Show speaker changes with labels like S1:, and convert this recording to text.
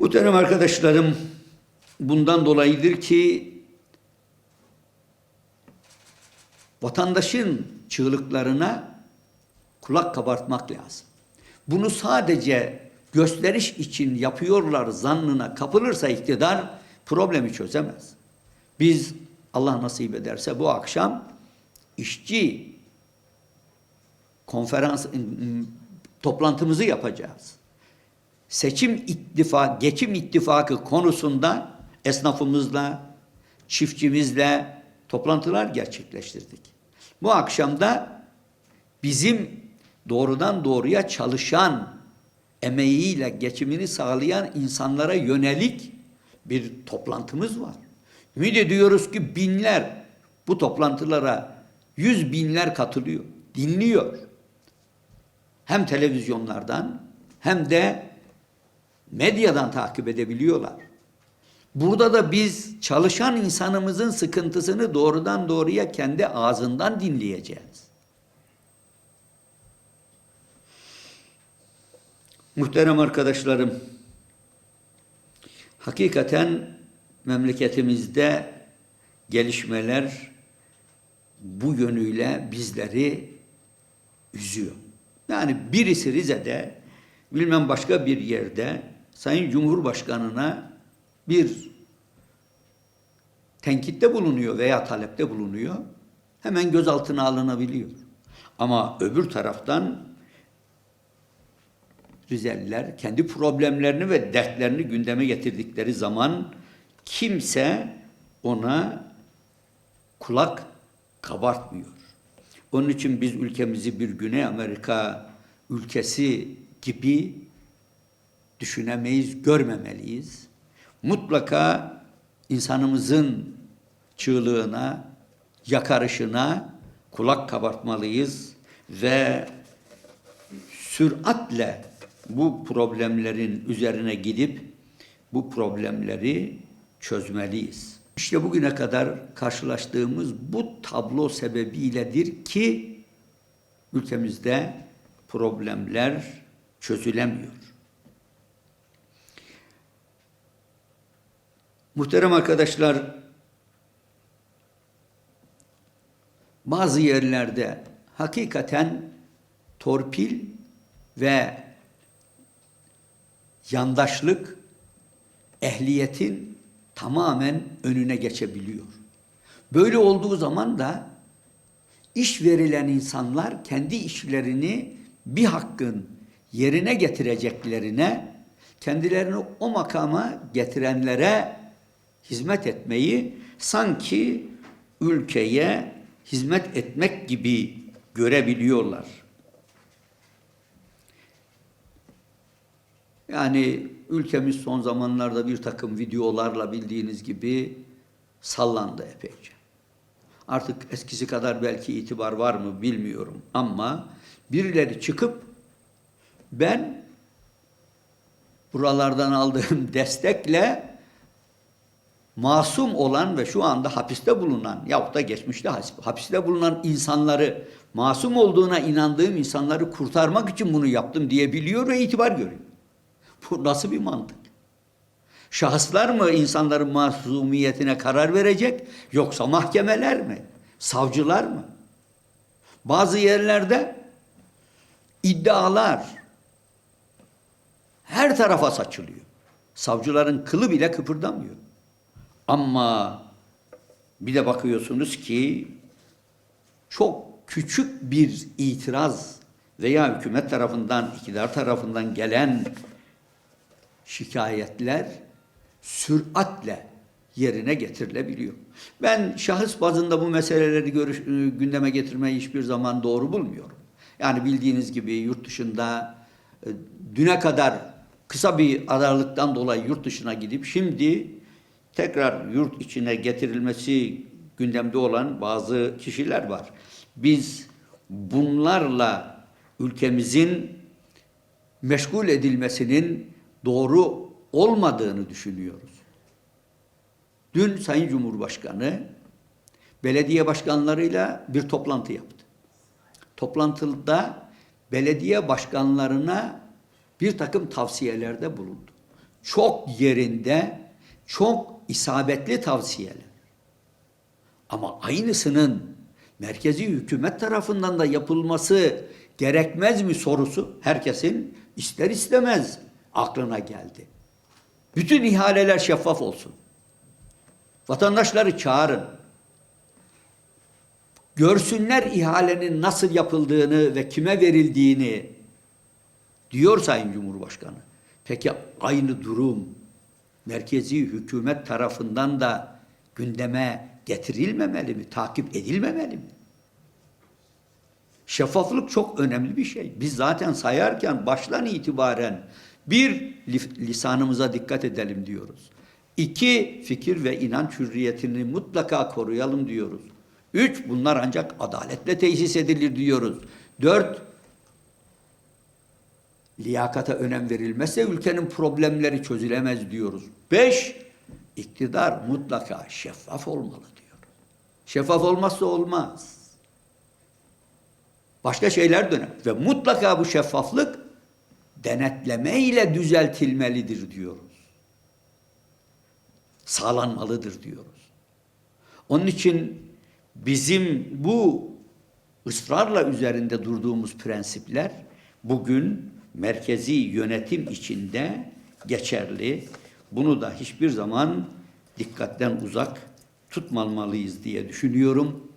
S1: Muhterem arkadaşlarım, bundan dolayıdır ki vatandaşın çığlıklarına kulak kabartmak lazım. Bunu sadece gösteriş için yapıyorlar zannına kapılırsa iktidar problemi çözemez. Biz Allah nasip ederse bu akşam işçi konferans ım, toplantımızı yapacağız. Seçim ittifak, geçim ittifakı konusunda esnafımızla, çiftçimizle toplantılar gerçekleştirdik. Bu akşam da bizim doğrudan doğruya çalışan, emeğiyle geçimini sağlayan insanlara yönelik bir toplantımız var. Ümit ediyoruz ki binler bu toplantılara yüz binler katılıyor, dinliyor. Hem televizyonlardan hem de medyadan takip edebiliyorlar. Burada da biz çalışan insanımızın sıkıntısını doğrudan doğruya kendi ağzından dinleyeceğiz. Muhterem arkadaşlarım, hakikaten memleketimizde gelişmeler bu yönüyle bizleri üzüyor. Yani birisi Rize'de, bilmem başka bir yerde Sayın Cumhurbaşkanı'na bir tenkitte bulunuyor veya talepte bulunuyor. Hemen gözaltına alınabiliyor. Ama öbür taraftan Rizeliler kendi problemlerini ve dertlerini gündeme getirdikleri zaman kimse ona kulak kabartmıyor. Onun için biz ülkemizi bir Güney Amerika ülkesi gibi düşünemeyiz, görmemeliyiz. Mutlaka insanımızın çığlığına, yakarışına kulak kabartmalıyız ve süratle bu problemlerin üzerine gidip bu problemleri çözmeliyiz. İşte bugüne kadar karşılaştığımız bu tablo sebebiyledir ki ülkemizde problemler çözülemiyor. Muhterem arkadaşlar, bazı yerlerde hakikaten torpil ve yandaşlık ehliyetin tamamen önüne geçebiliyor. Böyle olduğu zaman da iş verilen insanlar kendi işlerini bir hakkın yerine getireceklerine kendilerini o makama getirenlere hizmet etmeyi sanki ülkeye hizmet etmek gibi görebiliyorlar. Yani ülkemiz son zamanlarda bir takım videolarla bildiğiniz gibi sallandı epeyce. Artık eskisi kadar belki itibar var mı bilmiyorum ama birileri çıkıp ben buralardan aldığım destekle masum olan ve şu anda hapiste bulunan yahut da geçmişte hapiste bulunan insanları masum olduğuna inandığım insanları kurtarmak için bunu yaptım diyebiliyor ve itibar görüyor. Bu nasıl bir mantık? Şahıslar mı insanların masumiyetine karar verecek yoksa mahkemeler mi? Savcılar mı? Bazı yerlerde iddialar her tarafa saçılıyor. Savcıların kılı bile kıpırdamıyor. Ama bir de bakıyorsunuz ki çok küçük bir itiraz veya hükümet tarafından, iktidar tarafından gelen şikayetler süratle yerine getirilebiliyor. Ben şahıs bazında bu meseleleri görüş, e, gündeme getirmeyi hiçbir zaman doğru bulmuyorum. Yani bildiğiniz gibi yurt dışında e, düne kadar kısa bir aralıktan dolayı yurt dışına gidip şimdi tekrar yurt içine getirilmesi gündemde olan bazı kişiler var. Biz bunlarla ülkemizin meşgul edilmesinin doğru olmadığını düşünüyoruz. Dün Sayın Cumhurbaşkanı belediye başkanlarıyla bir toplantı yaptı. Toplantıda belediye başkanlarına bir takım tavsiyelerde bulundu. çok yerinde, çok isabetli tavsiyeler. Ama aynısının merkezi hükümet tarafından da yapılması gerekmez mi sorusu herkesin ister istemez aklına geldi. Bütün ihaleler şeffaf olsun. Vatandaşları çağırın. Görsünler ihalenin nasıl yapıldığını ve kime verildiğini diyor Sayın Cumhurbaşkanı. Peki aynı durum merkezi hükümet tarafından da gündeme getirilmemeli mi, takip edilmemeli mi? Şeffaflık çok önemli bir şey. Biz zaten sayarken baştan itibaren bir li- lisanımıza dikkat edelim diyoruz. İki fikir ve inanç hürriyetini mutlaka koruyalım diyoruz. Üç bunlar ancak adaletle tesis edilir diyoruz. Dört liyakata önem verilmezse ülkenin problemleri çözülemez diyoruz. Beş, iktidar mutlaka şeffaf olmalı diyor. Şeffaf olmazsa olmaz. Başka şeyler dönem. Ve mutlaka bu şeffaflık denetleme ile düzeltilmelidir diyoruz. Sağlanmalıdır diyoruz. Onun için bizim bu ısrarla üzerinde durduğumuz prensipler bugün merkezi yönetim içinde geçerli. Bunu da hiçbir zaman dikkatten uzak tutmamalıyız diye düşünüyorum.